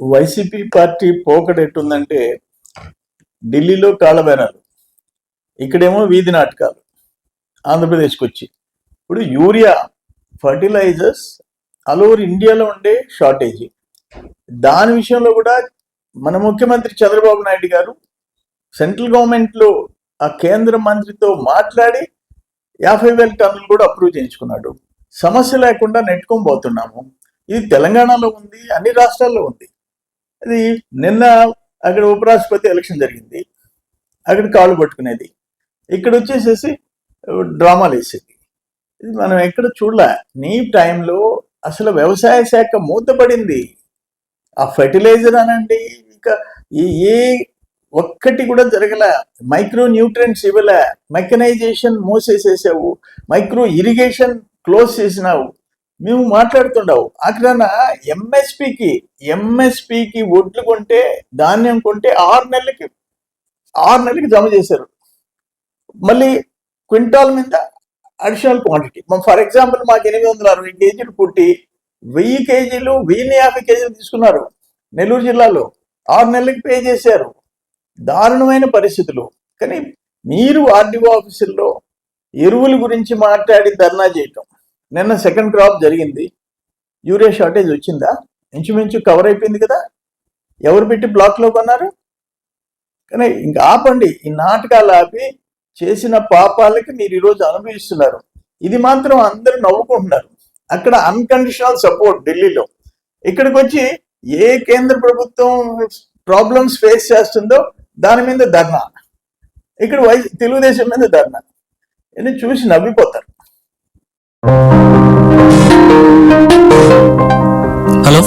YCP party పోకడ ఎట్టుందంటే ఢిల్లీలో కాళ్ళబేరాలు ఇక్కడేమో వీధి నాటకాలు ఆంధ్రప్రదేశ్కి వచ్చి ఇప్పుడు యూరియా ఫర్టిలైజర్స్ ఆల్ ఓవర్ ఇండియాలో ఉండే షార్టేజ్. దాని విషయంలో కూడా మన ముఖ్యమంత్రి చంద్రబాబు నాయుడు గారు సెంట్రల్ గవర్నమెంట్లో ఆ కేంద్ర మంత్రితో మాట్లాడి యాభై వేల టన్నులు కూడా అప్రూవ్ చేయించుకున్నాడు. సమస్య లేకుండా నెట్టుకొని పోతున్నాము. ఇది తెలంగాణలో ఉంది అన్ని రాష్ట్రాల్లో ఉంది. అది నిన్న అక్కడ ఉపరాష్ట్రపతి ఎలక్షన్ జరిగింది. అక్కడ కాళ్ళు పట్టుకునేది. ఇక్కడ వచ్చేసేసి డ్రామాలు వేసేది ఇది మనం ఎక్కడ చూడలే. నీ టైంలో అసలు వ్యవసాయ శాఖ మూతపడింది. ఆ ఫెర్టిలైజర్ అనండి ఇంకా ఏ ఒక్కటి కూడా జరగలే. మైక్రో న్యూట్రియంట్స్ ఇవ్వలే. మెకనైజేషన్ మూసేసేసావు. మైక్రో ఇరిగేషన్ క్లోజ్ చేసినావు. మేము మాట్లాడుతుండవు. అక్కడ ఎంఎస్పికి ఎంఎస్పికి ఒడ్లు కొంటే ధాన్యం కొంటే ఆరు నెలలకి ఆరు నెలలకి జమ చేశారు. మళ్ళీ క్వింటాల్ మీద అడిషనల్ క్వాంటిటీ ఫర్ ఎగ్జాంపుల్ మాకు ఎనిమిది వందల అరవై కేజీలు పుట్టి వెయ్యి కేజీలు వెయ్యిని యాభై కేజీలు తీసుకున్నారు. నెల్లూరు జిల్లాలో ఆరు నెలలకి పే చేశారు. దారుణమైన పరిస్థితులు. కానీ మీరు ఆర్డీఓ ఆఫీసుల్లో ఎరువుల గురించి మాట్లాడి ధర్నా చేయటం. నిన్న సెకండ్ క్రాప్ జరిగింది. యూరియా షార్టేజ్ వచ్చిందా? ఇంచుమించు కవర్ అయిపోయింది కదా. ఎవరు పెట్టి బ్లాక్లో కొన్నారు? కానీ ఇంకా ఆపండి. ఈ నాటకాలు ఆపి చేసిన పాపాలకి మీరు ఈరోజు అనుభవిస్తున్నారు. ఇది మాత్రం అందరూ నవ్వుకుంటున్నారు. అక్కడ అన్కండిషనల్ సపోర్ట్ ఢిల్లీలో. ఇక్కడికి వచ్చి ఏ కేంద్ర ప్రభుత్వం ప్రాబ్లమ్స్ ఫేస్ చేస్తుందో దాని మీద ధర్నా. ఇక్కడ వై తెలుగుదేశం మీద ధర్నా. ఇది చూసి నవ్విపోతారు.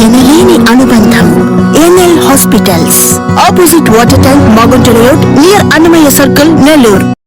ఎనలేని అనుబంధం NL hospitals. Opposite water tank Magunta road near Annamayya circle Nellore.